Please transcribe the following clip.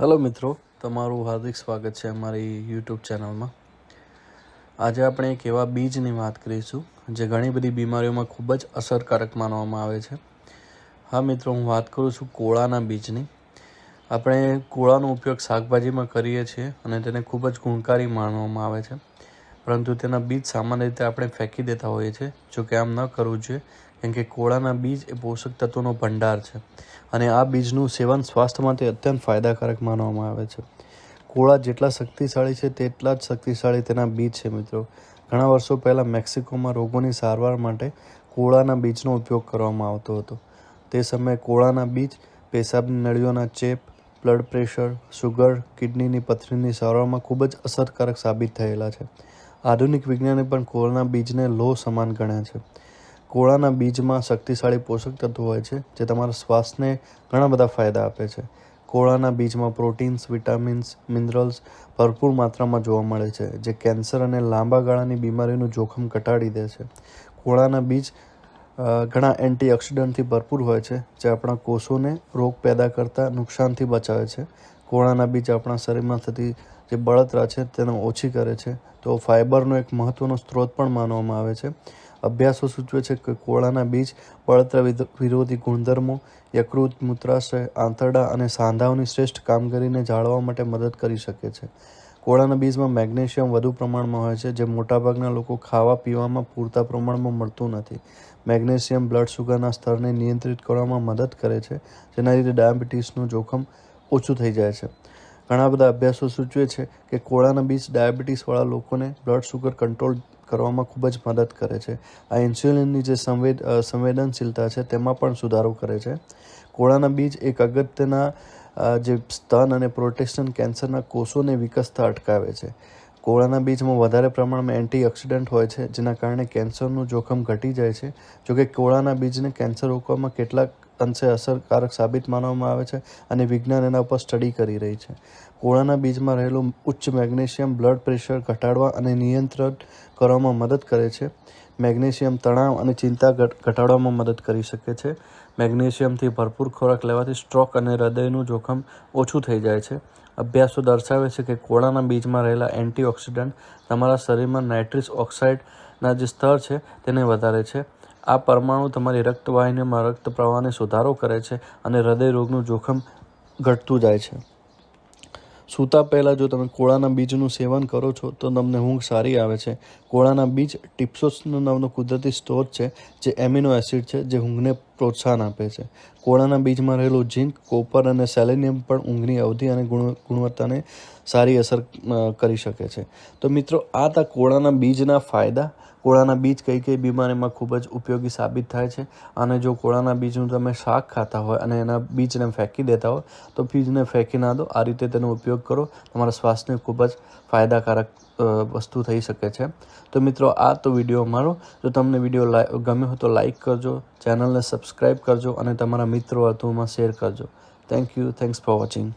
Hello મિત્રો. તમારું હાર્દિક સ્વાગત છે અમારી યુટ્યુબ ચેનલમાં આજે આપણે એક એવા બીજની વાત કરીશું, જે ઘણી બધી બીમારીઓમાં ખૂબ જ અસરકારક માનવામાં આવે છે. હા, મિત્રો, હું વાત કરું છું કોળાના બીજની. આપણે કોળાનો ઉપયોગ શાકભાજીમાં કરીએ છીએ અને તેને ખૂબ જ ગુણકારી માનવામાં આવે છે. પરંતુ તેના બીજ સામાન્ય રીતે આપણે ફેંકી દેતા હોઈએ છીએ જો કે આમ ન કરવું જોઈએ કેમ કે કોળાના બીજ એ પોષક તત્વોનો ભંડાર છે. અને આ બીજનું સેવન સ્વાસ્થ્ય માટે અત્યંત ફાયદાકારક માનવામાં આવે છે. કોળા જેટલા શક્તિશાળી છે, તેટલા જ શક્તિશાળી તેના બીજ છે મિત્રો. ઘણા વર્ષો પહેલાં મેક્સિકોમાં રોગોની સારવાર માટે કોળાના બીજનો ઉપયોગ કરવામાં આવતો હતો. તે સમયે કોળાના બીજ પેશાબની નળીઓના ચેપ, બ્લડ પ્રેશર, સુગર, કિડનીની પથરીની સારવારમાં ખૂબ જ અસરકારક સાબિત થયેલા છે. આધુનિક વિજ્ઞાને પણ કોળાના બીજને લોહ સમાન ગણ્યા છે. કોળાના બીજમાં શક્તિશાળી પોષક તત્વો હોય છે, જે તમારા શ્વાસને ઘણા બધા ફાયદા આપે છે. કોળાના બીજમાં પ્રોટીન્સ, વિટામિન્સ, મિનરલ્સ ભરપૂર માત્રામાં જોવા મળે છે, જે કેન્સર અને લાંબા ગાળાની બીમારીનું જોખમ ઘટાડી દે છે. કોળાના બીજ ઘણા એન્ટીઓક્સિડન્ટથી ભરપૂર હોય છે, જે આપણા કોષોને રોગ પેદા કરતા નુકસાનથી બચાવે છે. કોળાના બીજ આપણા શરીરમાં થતી જે બળતરા છે, તેને ઓછી કરે છે. તો ફાઇબરનો એક મહત્ત્વનો સ્ત્રોત પણ માનવામાં આવે છે. અભ્યાસો સૂચવે છે કે કોળાના બીજ, બળતરા વિરોધી ગુણધર્મો, યકૃત મૂત્રાશય, આંતરડા અને સાંધાઓની શ્રેષ્ઠ કામગીરીને જાળવવા માટે મદદ કરી શકે છે. કોળાના બીજમાં મેગ્નેશિયમ વધુ પ્રમાણમાં હોય છે, જે મોટાભાગના લોકો ખાવા પીવામાં પૂરતા પ્રમાણમાં મળતું નથી. મેગ્નેશિયમ બ્લડ શુગરના સ્તરને નિયંત્રિત કરવામાં મદદ કરે છે, જેના લીધે ડાયાબિટીસનું જોખમ ઓછું થઈ જાય છે. ઘણા બધા અભ્યાસો સૂચવે છે કે કોળાના બીજ ડાયાબિટીસવાળા લોકોને બ્લડ શુગર કંટ્રોલ કરવામાં ખૂબ જ મદદ કરે છે. આ ઇન્સ્યુલિનની જે સંવેદ સંવેદનશીલતા છે, તેમાં પણ સુધારો કરે છે. કોળાના બીજ એક અગત્યના જે સ્તન અને પ્રોટેસ્ટન કેન્સરના કોષોને વિકસતા અટકાવે છે. કોળાના બીજમાં વધારે પ્રમાણમાં એન્ટીઓક્સિડન્ટ હોય છે, જેના કારણે કેન્સરનું જોખમ ઘટી જાય છે. જોકે કોળાના બીજને કેન્સર રોકવામાં કેટલાક અંશે અસરકારક સાબિત માનવામાં આવે છે અને વિજ્ઞાન એના ઉપર સ્ટડી કરી રહી છે. કોળાના બીજમાં રહેલું ઉચ્ચ મેગ્નેશિયમ બ્લડ પ્રેશર ઘટાડવા અને નિયંત્રણ કરવામાં મદદ કરે છે. મેગ્નેશિયમ તણાવ અને ચિંતા ઘટાડવામાં મદદ કરી શકે છે. મેગ્નેશિયમથી ભરપૂર ખોરાક લેવાથી સ્ટ્રોક અને હૃદયનું જોખમ ઓછું થઈ જાય છે. અભ્યાસો દર્શાવે છે કે કોળાના બીજમાં રહેલા એન્ટીઓક્સિડન્ટ તમારા શરીરમાં નાઇટ્રિસ ઓક્સાઇડના જે સ્તર છે તેને વધારે છે. આ પરમાણુ તમારી રક્તવાહિનીમાં રક્ત પ્રવાહને સુધારો કરે છે અને હૃદય રોગનું જોખમ ઘટતું જાય છે. સૂતા પહેલાં જો તમે કોળાના બીજનું સેવન કરો છો, તો તમને ઊંઘ સારી આવે છે. કોળાના બીજ ટિપ્સોસનો નામનો કુદરતી સ્ત્રોત છે, જે એમિનો એસિડ છે, જે ઊંઘને પ્રોત્સાહન આપે છે. કોળાના બીજમાં રહેલું ઝીંક, કોપર અને સેલેનિયમ પણ ઊંઘની અવધિ અને ગુણ ગુણવત્તાને સારી અસર કરી શકે છે. તો મિત્રો, આ તા કોળાના બીજના ફાયદા. કોળાના બીજ કઈ કઈ બીમારીમાં ખૂબ જ ઉપયોગી સાબિત થાય છે. અને જો કોળાના બીજનું તમે શાક ખાતા હોય અને એના બીજને ફેંકી દેતા હોય, તો બીજને ફેંકી ના દો. આ રીતે તેનો ઉપયોગ કરો. તમારા સ્વાસ્થ્યને ખૂબ જ ફાયદાકારક વસ્તુ થઈ શકે છે. તો મિત્રો, આ તો વીડિયો અમારો. જો તમને વીડિયો ગમ્યો હોય તો લાઈક કરજો ચેનલને સબસ્ક્રાઈબ કરજો અને તમારા મિત્રો હતોમાં શેર કરજો. Thank you thanks for watching